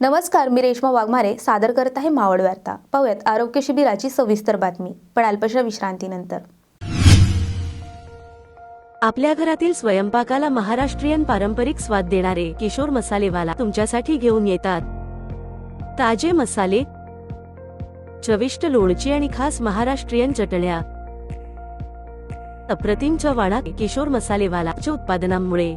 नमस्कार मी रेश्मा वाघमारे सादर करत आहे मावळ वार्ता. पाहूयात आरोग्य शिबिराची सविस्तर बातमी पण अल्पशा विश्रांतीनंतर. आपल्या घरातील स्वयंपाकाला महाराष्ट्रीयन पारंपरिक स्वाद देणारे किशोर मसालेवाला तुमच्यासाठी घेऊन येतात. ताजे मसाले चविष्ट लोणची आणि खास महाराष्ट्रीयन चटण्या. अप्रतिम चवाणा किशोर मसालेवालाच्या उत्पादनांमुळे.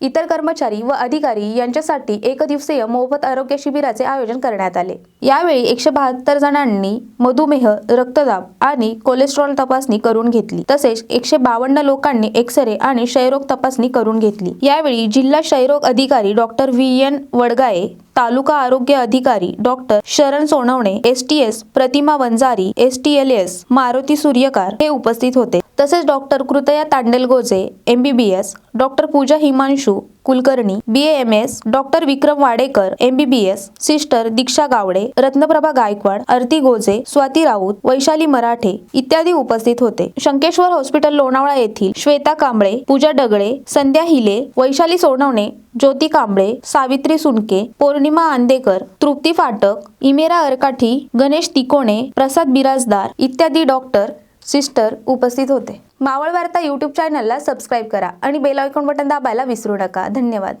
इतर कर्मचारी व अधिकारी यांच्यासाठी एक दिवसीय मोफत आरोग्य शिबिराचे आयोजन करण्यात आले. यावेळी एकशे बहात्तर जणांनी मधुमेह रक्तदाब आणि कोलेस्ट्रॉल तपासणी करून घेतली. तसेच एकशे बावन्न लोकांनी एक्सरे आणि क्षयरोग तपासणी करून घेतली. यावेळी जिल्हा क्षयरोग अधिकारी doctor V N Vadgaye taluka आरोग्य अधिकारी doctor Sharan Sonawane S T S Pratima Vanjari S T L S Maruti Suryakar हे उपस्थित होते. तसेच doctor Kritaya Tandel Goje S doctor Pooja Himanshu Kulkarni B M S doctor Vikram Wadekar M B B S sister Diksha Gawade Ratnaprabha Gaikwad Aarti Goje Swati Raut Vaishali Marathe इत्यादी उपस्थित होते. Shankeshwar hospital Lonavala येथील श्वेता कांबळे पूजा डगळे संध्या हिले वैशाली सोनवणे ज्योती कांबळे सावित्री सुनके पौर्णिमा आंदेकर तृप्ती फाटक इमेरा अरकाठी गणेश तिकोणे प्रसाद बिराजदार इत्यादी doctor sister उपस्थित होते. मावळ वार्ता यूट्यूब चॅनलला सबस्क्राईब करा आणि बेल आयकॉन बटन दाबायला विसरू नका. धन्यवाद.